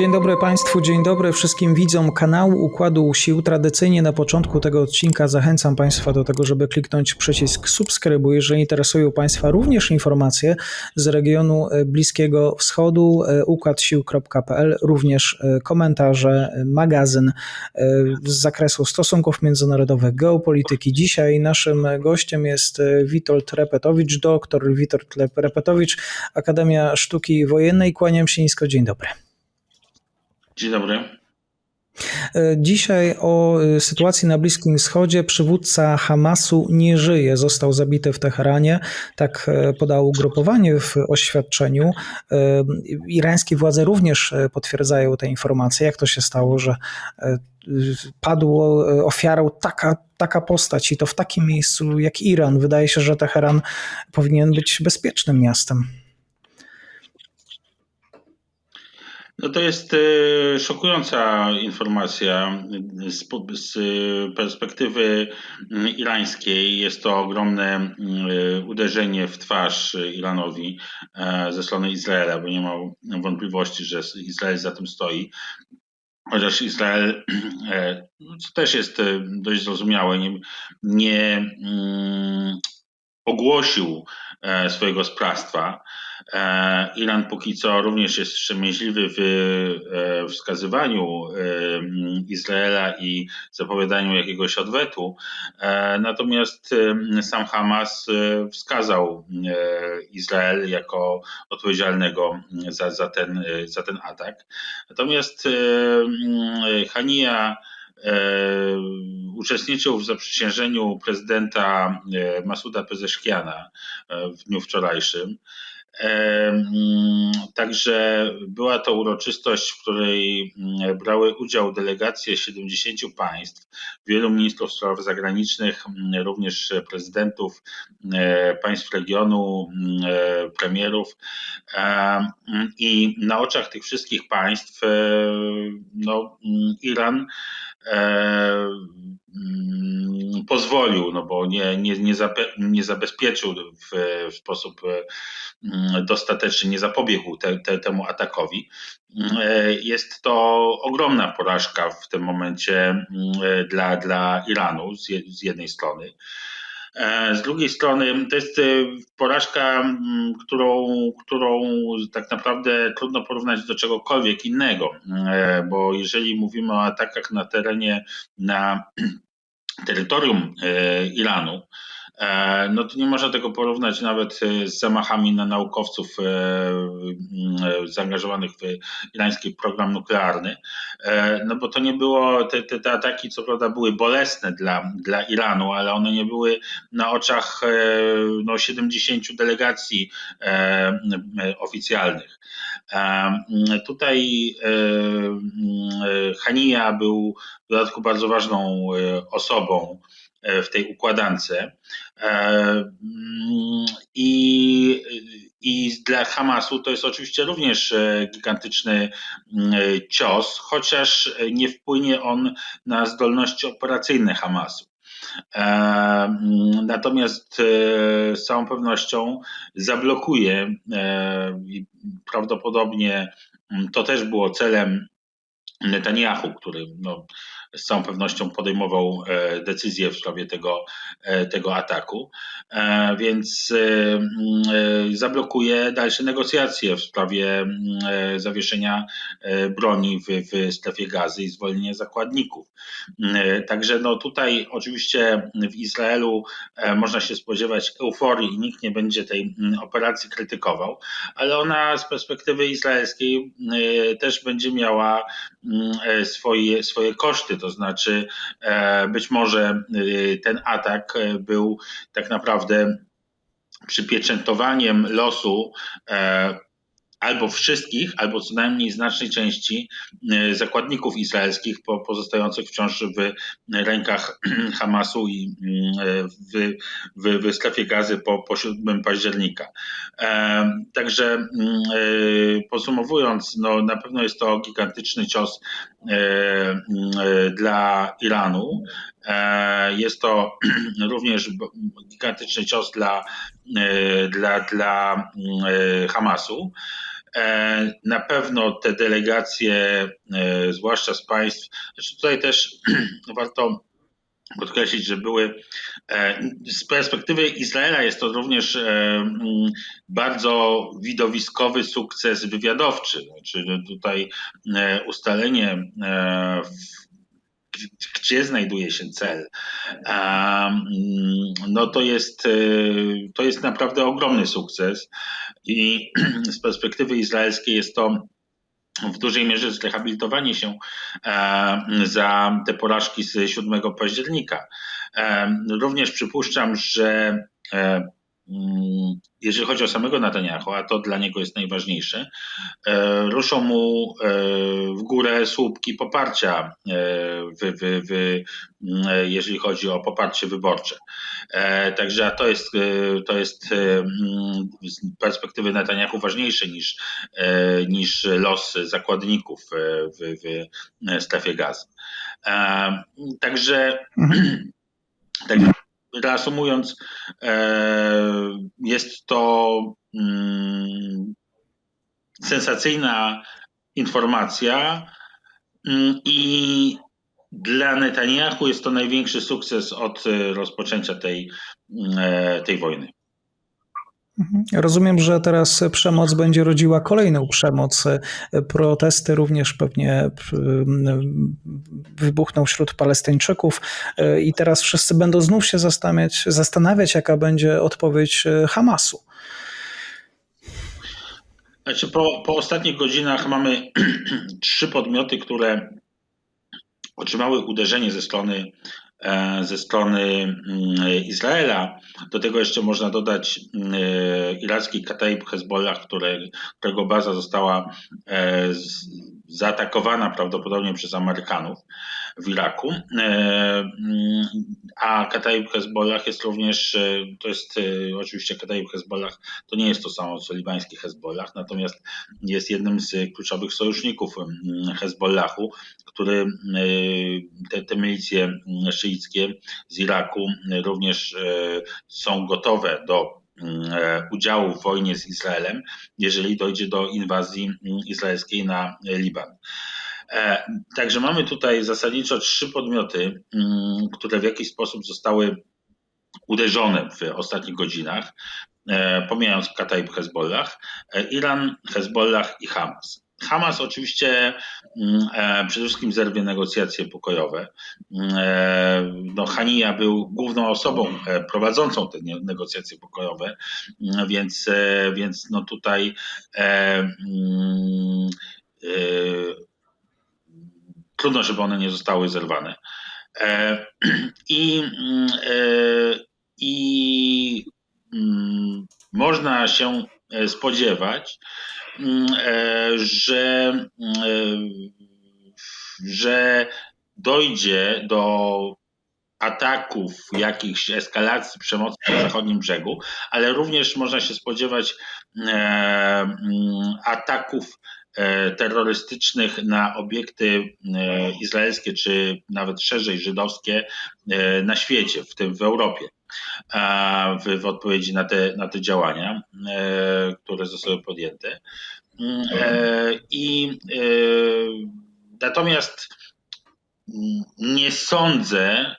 Dzień dobry Państwu, dzień dobry wszystkim widzom kanału Układu Sił. Tradycyjnie na początku tego odcinka zachęcam Państwa do tego, żeby kliknąć przycisk subskrybuj, jeżeli interesują Państwa również informacje z regionu e, Bliskiego Wschodu, e, układsił.pl, również e, komentarze, magazyn z zakresu stosunków międzynarodowych, geopolityki. Dzisiaj naszym gościem jest Witold Repetowicz, doktor Witold Repetowicz, Akademia Sztuki Wojennej. Kłaniam się nisko, dzień dobry. Dzień dobry. E, dzisiaj o e, sytuacji na Bliskim Wschodzie. Przywódca Hamasu nie żyje, został zabity w Teheranie. Tak e, podało ugrupowanie w oświadczeniu. Irańskie władze również potwierdzają te informacje. Jak to się stało, że padło ofiarą taka, taka postać i to w takim miejscu jak Iran? Wydaje się, że Teheran powinien być bezpiecznym miastem. No to jest e, szokująca informacja. Z, perspektywy mm, irańskiej jest to ogromne mm, uderzenie w twarz Iranowi e, ze strony Izraela, bo nie ma wątpliwości, że Izrael za tym stoi. Chociaż Izrael, e, co też jest dość zrozumiałe, nie, nie mm, ogłosił swojego sprawstwa. E, Iran póki co również jest wstrzemięźliwy w e, wskazywaniu e, Izraela i zapowiadaniu jakiegoś odwetu. Natomiast sam Hamas wskazał Izrael jako odpowiedzialnego za, za, ten, za ten atak. Natomiast Hania uczestniczył w zaprzysiężeniu prezydenta Masuda Pezeszkiana w dniu wczorajszym. Także była to uroczystość, w której mm, brały udział delegacje 70 państw, wielu ministrów spraw zagranicznych, mm, również prezydentów e, państw regionu, mm, e, premierów. I na oczach tych wszystkich państw e, no, Iran pozwolił, no bo nie, nie, nie, nie zabezpieczył w, w sposób mm, dostateczny, nie zapobiegł te, te, temu atakowi. E, jest to ogromna porażka w tym momencie mm, dla, dla Iranu z jednej strony. E, z drugiej strony to jest e, porażka, którą, którą tak naprawdę trudno porównać do czegokolwiek innego, bo jeżeli mówimy o atakach na terenie, na terytorium e, Iranu, e, no to nie można tego porównać nawet e, z zamachami na naukowców zaangażowanych w irański program nuklearny, no bo to nie było, te, te, te, ataki co prawda były bolesne dla, dla Iranu, ale one nie były na oczach no, 70 delegacji oficjalnych. Tutaj Hania był w dodatku bardzo ważną osobą w tej układance. I, I dla Hamasu to jest oczywiście również gigantyczny cios, chociaż nie wpłynie on na zdolności operacyjne Hamasu. Natomiast z całą pewnością zablokuje prawdopodobnie to też było celem Netanyahu, który no, z całą pewnością podejmował e, decyzję w sprawie tego, e, tego ataku, e, więc zablokuje dalsze negocjacje w sprawie zawieszenia broni w, w strefie gazy i zwolnienia zakładników. Także no tutaj oczywiście w Izraelu można się spodziewać euforii i nikt nie będzie tej operacji krytykował, ale ona z perspektywy izraelskiej też będzie miała swoje, swoje koszty to znaczy, e, być może e, ten atak e, był tak naprawdę przypieczętowaniem losu albo wszystkich, albo co najmniej znacznej części e, zakładników izraelskich pozostających wciąż w rękach Hamasu i e, w, w, w strefie gazy po, po 7 października. E, także podsumowując, no, na pewno jest to gigantyczny cios dla Iranu. Jest to również gigantyczny cios dla, dla, dla Hamasu. E, Na pewno te delegacje, e, zwłaszcza z państw, tutaj też warto podkreślić, że były e, z perspektywy Izraela jest to również mm, bardzo widowiskowy sukces wywiadowczy. Znaczy tutaj ustalenie w- gdzie znajduje się cel, no to jest, e, to jest naprawdę ogromny sukces i z perspektywy izraelskiej jest to w dużej mierze zrehabilitowanie się za te porażki z 7 października. Również przypuszczam, że e, jeżeli chodzi o samego Netanyahu, a to dla niego jest najważniejsze, e, ruszą mu e, w górę słupki poparcia, e, w, w, w, jeżeli chodzi o poparcie wyborcze. Także a to jest, to jest z perspektywy Netanyahu ważniejsze niż, niż los zakładników w, w strefie gazy. Także Mhm. tak reasumując, e, jest to mm, sensacyjna informacja mm, i dla Netanyahu jest to największy sukces od e, rozpoczęcia tej, e, tej wojny. Mhm. Rozumiem, że teraz przemoc będzie rodziła kolejną przemoc. Protesty również pewnie mm, wybuchną wśród Palestyńczyków i teraz wszyscy będą znów się zastanawiać, zastanawiać jaka będzie odpowiedź Hamasu. Znaczy po, po ostatnich godzinach mamy trzy podmioty, które otrzymały uderzenie ze strony, ze strony mm, Izraela. Do tego jeszcze można dodać e, iracki Kataib Hezbollah, które, którego baza została e, zaatakowana prawdopodobnie przez Amerykanów w Iraku. E, A Kataib Hezbollah jest również, e, to jest e, oczywiście Kataib Hezbollah, to nie jest to samo co libański Hezbollah, natomiast jest jednym z kluczowych sojuszników Hezbollahu, który te, te milicje szyickie z Iraku również są gotowe do udziału w wojnie z Izraelem, jeżeli dojdzie do inwazji izraelskiej na Liban. E, Także mamy tutaj zasadniczo trzy podmioty, mm, które w jakiś sposób zostały uderzone w ostatnich godzinach, e, pomijając Kataib Hezbollah, e, Iran, Hezbollah i Hamas. Hamas oczywiście mm, przede wszystkim zerwie negocjacje pokojowe. Mm, No, Hania był główną osobą prowadzącą te negocjacje pokojowe, więc, więc no tutaj trudno, żeby one nie zostały zerwane. E, I, mm, e, i mm, można się e, spodziewać, mm, że, że dojdzie do ataków, jakichś eskalacji przemocy na zachodnim brzegu, ale również można się spodziewać e, mm, ataków e, terrorystycznych na obiekty e, izraelskie, czy nawet szerzej żydowskie na świecie, w tym w Europie, w, w odpowiedzi na te, na te działania, które zostały podjęte. Mm, I natomiast mm, nie sądzę,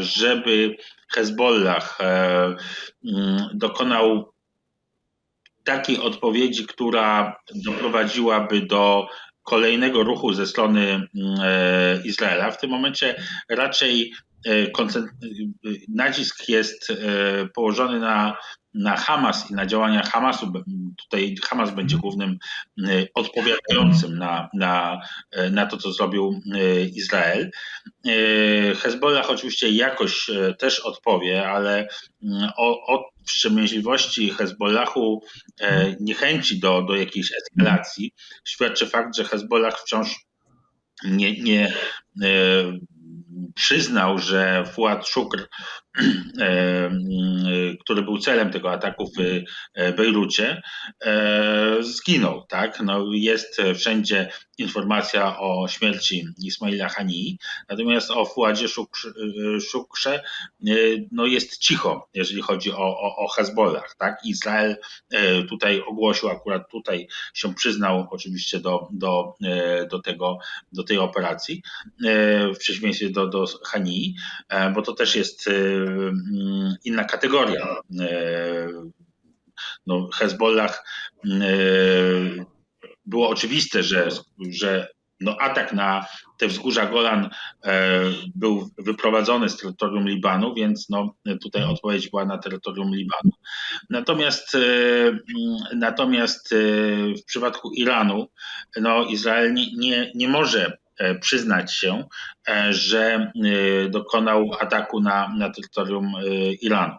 żeby Hezbollah e, mm, dokonał takiej odpowiedzi, która doprowadziła do kolejnego ruchu ze strony mm, e, Izraela. W tym momencie raczej e, e, nacisk jest e, położony na, na Hamas i na działania Hamasu. Tutaj Hamas będzie głównym e, odpowiadającym na, na, e, na to, co zrobił e, Izrael. Hezbollah oczywiście jakoś też odpowie, ale mm, o, o wstrzemięźliwości Hezbollahu, niechęci do, do jakiejś eskalacji, świadczy fakt, że Hezbollah wciąż nie, nie przyznał, że Fuad Shukr który był celem tego ataku w Bejrucie, zginął. Tak? No, jest wszędzie informacja o śmierci Ismaila Hani, natomiast o Fuadzie Szukrze no, jest cicho, jeżeli chodzi o, o, o Hezbollah. Tak? Izrael tutaj ogłosił, akurat tutaj się przyznał oczywiście do, do, do, tego, do tej operacji, w przeciwieństwie do, do Hani, bo to też jest inna kategoria. E, no, Hezbollah e, było oczywiste, że, że no atak na te wzgórza Golan e, był wyprowadzony z terytorium Libanu, więc no, tutaj odpowiedź była na terytorium Libanu. Natomiast, natomiast w przypadku Iranu no, Izrael nie, nie, może przyznać się, e, że e, dokonał ataku na, na terytorium Iranu.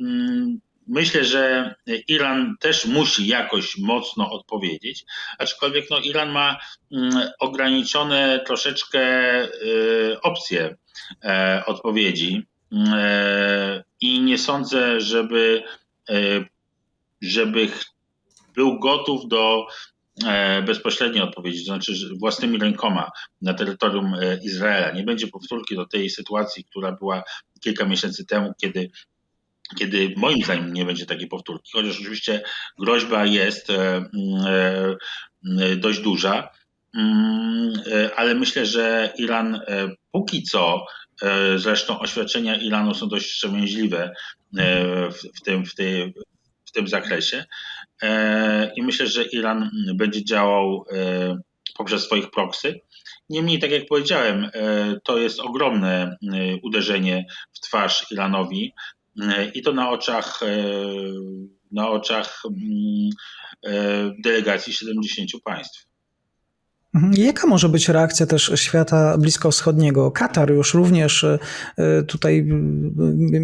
Mm, myślę, że Iran też musi jakoś mocno odpowiedzieć, aczkolwiek no, Iran ma mm, ograniczone troszeczkę opcje odpowiedzi i nie sądzę, żeby, żeby był gotów do E, bezpośredniej odpowiedzi, to znaczy własnymi rękoma na terytorium e, Izraela. Nie będzie powtórki do tej sytuacji, która była kilka miesięcy temu, kiedy kiedy moim zdaniem nie będzie takiej powtórki, chociaż oczywiście groźba jest e, dość duża, mm, ale myślę, że Iran póki co, zresztą oświadczenia Iranu są dość wstrzemięźliwe w tym, w tej, w tym zakresie, i myślę, że Iran będzie działał e, poprzez swoich proksy. Niemniej, tak jak powiedziałem, e, to jest ogromne uderzenie w twarz Iranowi i to na oczach, na oczach mm, delegacji 70 państw. Mhm. Jaka może być reakcja też świata bliskowschodniego? Katar już również e, tutaj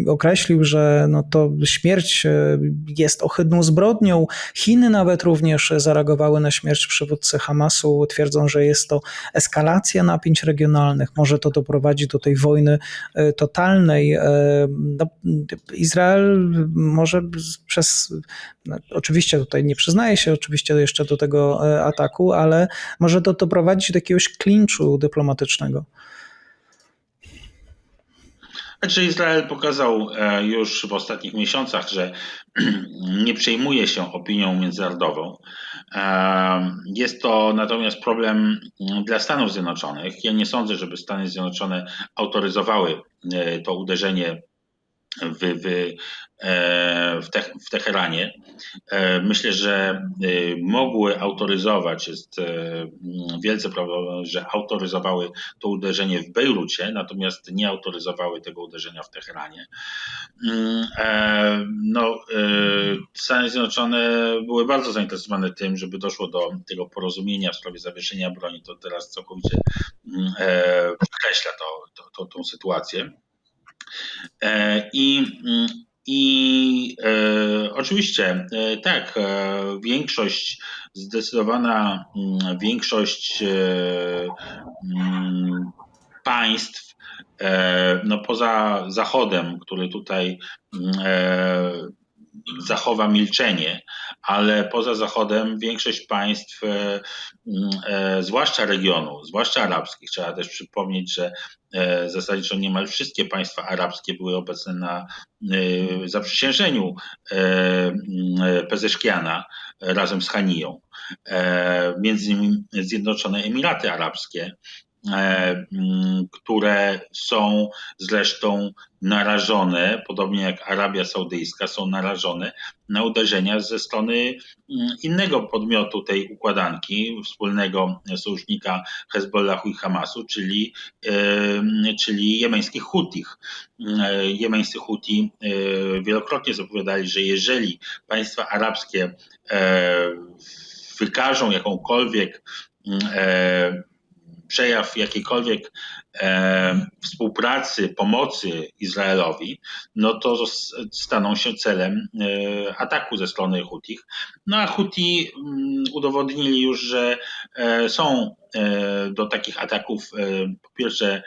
określił, że no to śmierć e, jest ohydną zbrodnią. Chiny nawet również zareagowały na śmierć przywódcy Hamasu, twierdzą, że jest to eskalacja napięć regionalnych. Może to doprowadzi do tej wojny e, totalnej. No, Izrael może przez, no, oczywiście tutaj nie przyznaje się oczywiście jeszcze do tego ataku, ale może to doprowadzić do jakiegoś klinczu dyplomatycznego. Znaczy Izrael pokazał e, już w ostatnich miesiącach, że nie przejmuje się opinią międzynarodową. E, jest to natomiast problem dla Stanów Zjednoczonych. Ja nie sądzę, żeby Stany Zjednoczone autoryzowały e, to uderzenie w, w, e, w, te, w Teheranie. E, myślę, że e, mogły autoryzować, jest wielce prawdopodobne, że autoryzowały to uderzenie w Bejrucie, natomiast nie autoryzowały tego uderzenia w Teheranie. Mm, no, Stany Zjednoczone były bardzo zainteresowane tym, żeby doszło do tego porozumienia w sprawie zawieszenia broni. To teraz całkowicie mm, podkreśla to, to, to, tą sytuację. E, I, mm, i e, oczywiście e, tak, większość, zdecydowana mm, większość mm, państw, no poza Zachodem, który tutaj zachowa milczenie, ale poza Zachodem większość państw, e, e, zwłaszcza regionu, zwłaszcza arabskich, trzeba też przypomnieć, że e, zasadniczo niemal wszystkie państwa arabskie były obecne na zaprzysiężeniu Pezeszkiana razem z Haniją. Między innymi Zjednoczone Emiraty Arabskie, które są zresztą narażone, podobnie jak Arabia Saudyjska, są narażone na uderzenia ze strony mm, innego podmiotu tej układanki, wspólnego sojusznika Hezbollahu i Hamasu, czyli, czyli jemeńskich Hutich. E, jemeńscy Huti e, wielokrotnie zapowiadali, że jeżeli państwa arabskie wykażą jakąkolwiek mm, przejaw jakiejkolwiek e, współpracy, pomocy Izraelowi, no to staną się celem e, ataku ze strony Hutich. No a Huti mm, udowodnili już, że e, są e, do takich ataków e, po pierwsze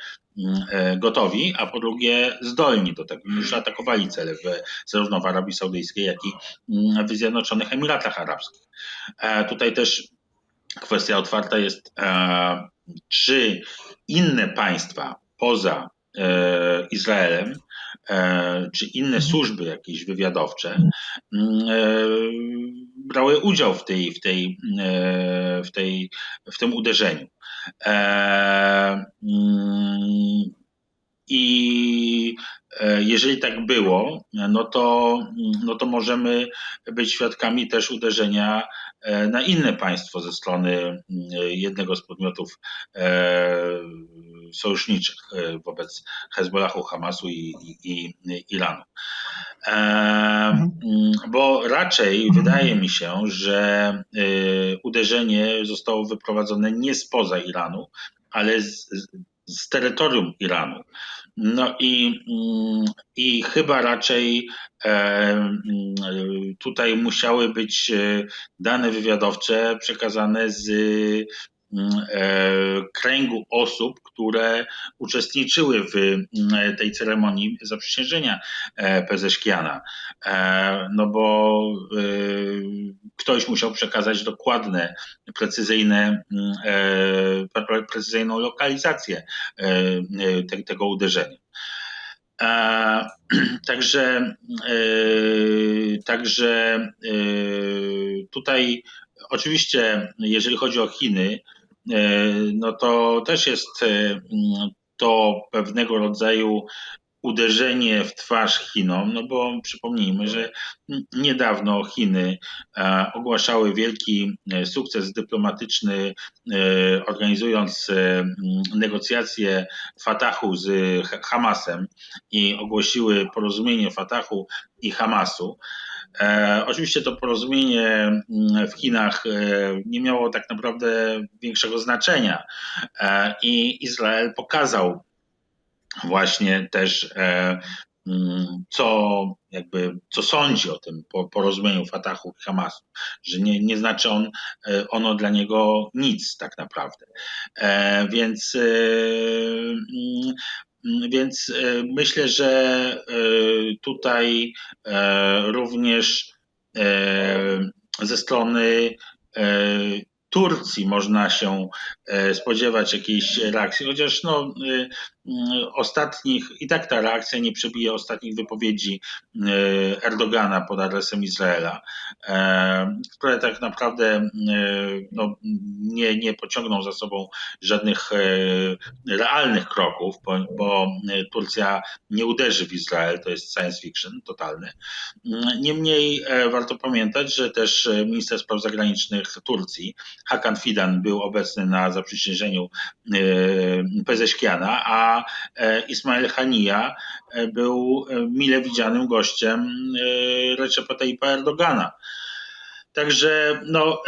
e, gotowi, a po drugie zdolni do tego. Już atakowali cele w, zarówno w Arabii Saudyjskiej, jak i mm, w Zjednoczonych Emiratach Arabskich. Tutaj też kwestia otwarta jest, czy inne państwa poza e, Izraelem, e, czy inne służby jakieś wywiadowcze mm, e, brały udział w, tej, w, tej, w, tej, w tym uderzeniu. Mm, I jeżeli tak było, no to, no to możemy być świadkami też uderzenia na inne państwo ze strony jednego z podmiotów e, sojuszniczych e, wobec Hezbollahu, Hamasu i, i, i Iranu. E, mm, Bo raczej wydaje mi się, że e, uderzenie zostało wyprowadzone nie spoza Iranu, ale z, z- terytorium Iranu. No i, mm, i chyba raczej e, mm, tutaj musiały być e, dane wywiadowcze przekazane z kręgu osób, które uczestniczyły w mm, tej ceremonii zaprzysiężenia e, Pezeszkiana. E, No bo e, ktoś musiał przekazać dokładne, precyzyjne, mm, e, pre- pre- precyzyjną lokalizację e, e, te- tego uderzenia. E, Także, e, także e, tutaj oczywiście, jeżeli chodzi o Chiny, e, no to też jest e, to pewnego rodzaju uderzenie w twarz Chinom, no bo przypomnijmy, że niedawno Chiny e, ogłaszały wielki e, sukces dyplomatyczny, e, organizując e, negocjacje Fatahu z Ha- Hamasem i ogłosiły porozumienie Fatahu i Hamasu. E, oczywiście to porozumienie m, w Chinach e, nie miało tak naprawdę większego znaczenia e, i Izrael pokazał właśnie też e, mm, co jakby co sądzi o tym po- porozumieniu Fatahu i Hamasu, że nie, nie znaczy on, e, ono dla niego nic tak naprawdę. E, Więc, mm, mm, więc e, myślę, że e, tutaj e, również ze strony Turcji można się spodziewać jakiejś reakcji, chociaż no, ostatnich, i tak ta reakcja nie przebije ostatnich wypowiedzi y, Erdogana pod adresem Izraela, e, które tak naprawdę y, no, nie, nie pociągną za sobą żadnych e, realnych kroków, bo, bo Turcja nie uderzy w Izrael, to jest science fiction totalny. Niemniej e, warto pamiętać, że też e, minister spraw zagranicznych Turcji, Hakan Fidan, był obecny na zaprzysiężeniu e, Peześkiana, a e, Ismail Hania e, był e, mile widzianym gościem Recepa Tayyipa Erdogana. Także no,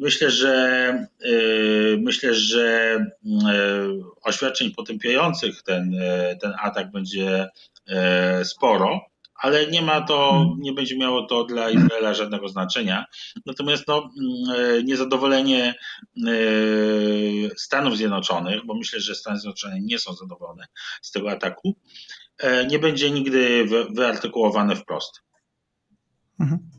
myślę, że myślę, że oświadczeń potępiających ten, ten atak będzie sporo, ale nie ma to, nie będzie miało to dla Izraela żadnego znaczenia. Natomiast no, e, niezadowolenie e, Stanów Zjednoczonych, bo myślę, że Stany Zjednoczone nie są zadowolone z tego ataku, e, nie będzie nigdy wy- wyartykułowane wprost. Mhm.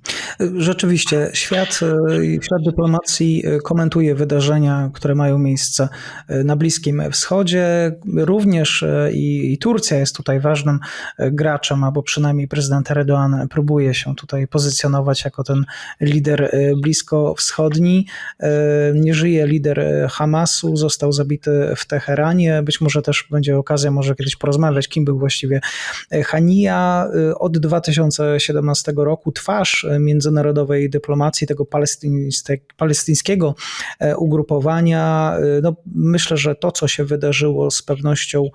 Rzeczywiście, świat, e, świat dyplomacji e, komentuje wydarzenia, które mają miejsce e, na Bliskim Wschodzie. Również i, i Turcja jest tutaj ważnym graczem, albo przynajmniej prezydent Erdoğan próbuje się tutaj pozycjonować jako ten lider bliskowschodni. Nie żyje lider Hamasu, został zabity w Teheranie. Być może też będzie okazja może kiedyś porozmawiać, kim był właściwie Hania. Od 2017 roku twarz e, międzynarodowej dyplomacji, tego palestyńskie- palestyńskiego e, ugrupowania. E, No, myślę, że to, co się wydarzyło, z pewnością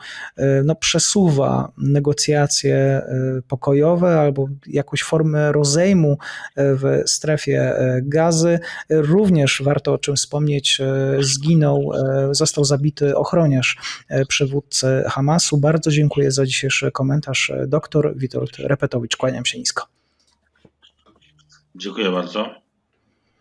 no, przesuwa negocjacje pokojowe albo jakąś formę rozejmu w strefie gazy. Również warto o czym wspomnieć, zginął, został zabity ochroniarz przywódcy Hamasu. Bardzo dziękuję za dzisiejszy komentarz. Doktor Witold Repetowicz, kłaniam się nisko. Dziękuję bardzo.